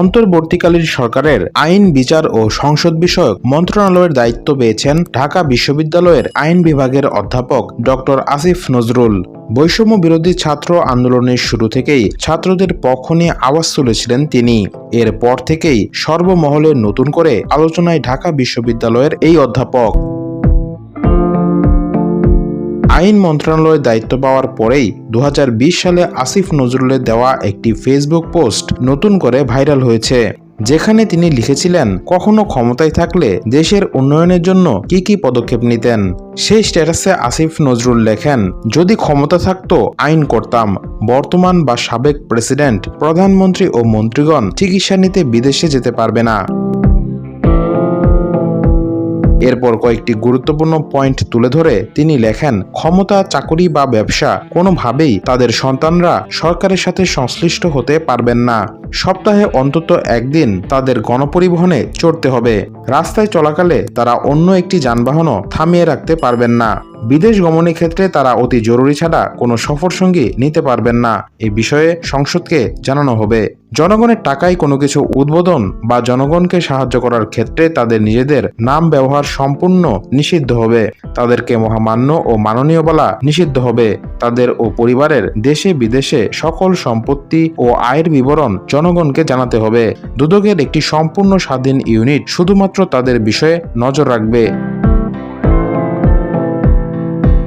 অন্তর্বর্তীকালীন সরকারের আইন, বিচার ও সংসদ বিষয়ক মন্ত্রণালয়ের দায়িত্ব পেয়েছেন ঢাকা বিশ্ববিদ্যালয়ের আইন বিভাগের অধ্যাপক ডক্টর আসিফ নজরুল। বৈষম্য বিরোধী ছাত্র আন্দোলনের শুরু থেকেই ছাত্রদের পক্ষ নিয়ে আওয়াজ তুলেছিলেন তিনি। এরপর থেকেই সর্বমহলে নতুন করে আলোচনায় ঢাকা বিশ্ববিদ্যালয়ের এই অধ্যাপক। আইন মন্ত্রণালয়ের দায়িত্ব পাওয়ার পরেই দু হাজার বিশ সালে আসিফ নজরুলের দেওয়া একটি ফেসবুক পোস্ট নতুন করে ভাইরাল হয়েছে, যেখানে তিনি লিখেছিলেন, কখনো ক্ষমতায় থাকলে দেশের উন্নয়নের জন্য কি কি পদক্ষেপ নিতেন? সেই স্ট্যাটাসে আসিফ নজরুল লেখেন, যদি ক্ষমতা থাকতো, আইন করতাম। বর্তমান বা সাবেক প্রেসিডেন্ট, প্রধানমন্ত্রী ও মন্ত্রীগণ চিকিৎসা নিতে বিদেশে যেতে পারবে না। এরপর কয়েকটি গুরুত্বপূর্ণ পয়েন্ট তুলে ধরে তিনি লেখেন, ক্ষমতা, চাকরি বা ব্যবসা কোনোভাবেই তাদের সন্তানরা সরকারের সাথে সংশ্লিষ্ট হতে পারবেন না। সপ্তাহে অন্তত একদিন তাদের গণপরিবহনে চড়তে হবে। রাস্তায় চলাকালে তারা অন্য একটি যানবাহনও থামিয়ে রাখতে পারবেন না। বিদেশ গমনের ক্ষেত্রে তারা অতি জরুরি ছাড়া কোনো সফরসঙ্গী নিতে পারবেন না। এ বিষয়ে সংসদকে জানানো হবে। জনগণের টাকায় কোনো কিছু উদ্বোধন বা জনগণকে সাহায্য করার ক্ষেত্রে তাদের নিজেদের নাম ব্যবহার সম্পূর্ণ নিষিদ্ধ হবে। তাদেরকে মহামান্য ও মাননীয় বলা নিষিদ্ধ হবে। তাদের ও পরিবারের দেশে বিদেশে সকল সম্পত্তি ও আয়ের বিবরণ জনগণকে জানাতে হবে। দুদকের একটি সম্পূর্ণ স্বাধীন ইউনিট শুধুমাত্র তাদের বিষয়ে নজর রাখবে।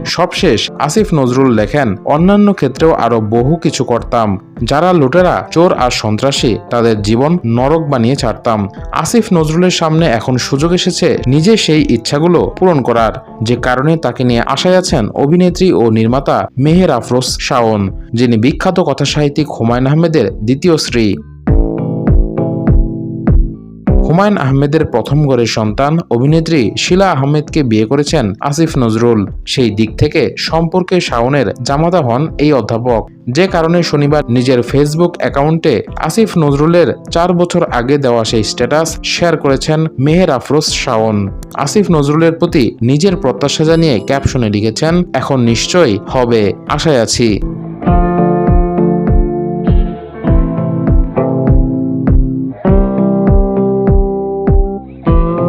সবশেষ আসিফ নজরুল লেখেন, অন্যান্য ক্ষেত্রেও আরও বহু কিছু করতাম। যারা লুটেরা, চোর আর সন্ত্রাসী, তাদের জীবন নরক বানিয়ে ছাড়তাম। আসিফ নজরুলের সামনে এখন সুযোগ এসেছে নিজে সেই ইচ্ছাগুলো পূরণ করার। যে কারণে তাকে নিয়ে আশায় আছেন অভিনেত্রী ও নির্মাতা মেহের আফরোজ শাওন, যিনি বিখ্যাত কথাসাহিত্যিক হুমায়ুন আহমেদের দ্বিতীয় স্ত্রী। হুমায়ুন আহমেদের প্রথম ঘরের সন্তান অভিনেত্রী শিলা আহমেদকে বিয়ে করেছেন আসিফ নজরুল। সেই দিক থেকে সম্পর্কে শাওনের জামাতা হন এই অধ্যাপক। যে কারণে শনিবার নিজের ফেসবুক অ্যাকাউন্টে আসিফ নজরুলের চার বছর আগে দেওয়া সেই স্ট্যাটাস শেয়ার করেছেন মেহের আফরোজ শাওন। আসিফ নজরুলের প্রতি নিজের প্রত্যাশা জানিয়ে ক্যাপশনে লিখেছেন, এখন নিশ্চয়ই হবে, আশায় আছি।